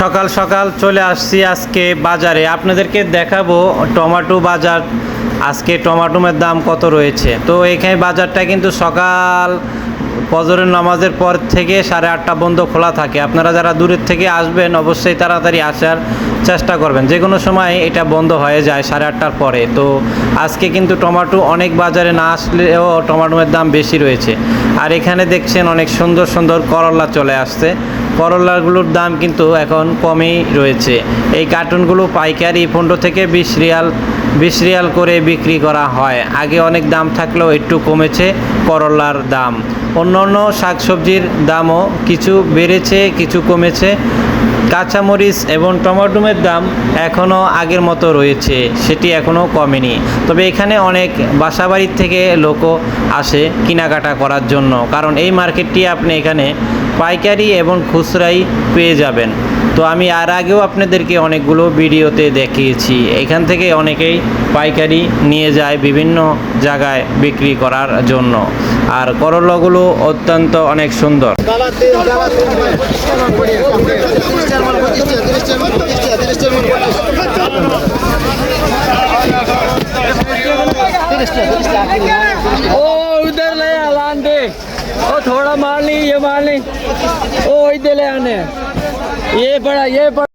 সকাল সকাল চলে আসছি আজকে বাজারে। আপনাদেরকে দেখাবো টমেটো বাজার। আজকে টমেটোমের দাম কত রয়েছে? তো এখানে বাজারটা কিন্তু সকাল ফজরের নামাজের পর থেকে সাড়ে আটটা বন্ধ খোলা থাকে। আপনারা যারা দূরের থেকে আসবেন, অবশ্যই তাড়াতাড়ি আসার চেষ্টা করবেন। যে কোনো সময় এটা বন্ধ হয়ে যায় সাড়ে আটটার পরে। তো আজকে কিন্তু টমেটো অনেক বাজারে না আসলেও টমেটোর দাম বেশি রয়েছে। আর এখানে দেখছেন অনেক সুন্দর সুন্দর করলা চলে আসছে। করলাগুলোর দাম কিন্তু এখন কমেই রয়েছে। এই কার্টুনগুলো পাইকারি পনেরো থেকে বিশ রিয়াল বিশ রিয়াল করে বিক্রি করা হয়। আগে অনেক দাম থাকলেও একটু কমেছে করলার দাম। অন্য অন্য শাকসবজির দামও কিছু বেড়েছে, কিছু কমেছে। কাঁচামরিচ এবং টমেটোমের দাম এখনও আগের মতো রয়েছে, সেটি এখনও কমেনি। তবে এখানে অনেক বাসাবাড়ির থেকে লোকও আসে কেনাকাটা করার জন্য, কারণ এই মার্কেটটি আপনি এখানে পাইকারি এবং খুচরাই পেয়ে যাবেন। তো আমি আর আগেও আপনাদেরকে অনেকগুলো ভিডিওতে দেখিয়েছি। এখান থেকে অনেকেই পাইকারি নিয়ে যায় বিভিন্ন জায়গায় বিক্রি করার জন্য। আর করলাগুলো অত্যন্ত অনেক সুন্দর। ओ, उधर ले आ दे ओ, थोड़ा ये ओ, इधर ले आने। ये बड़ा ये बड़ा।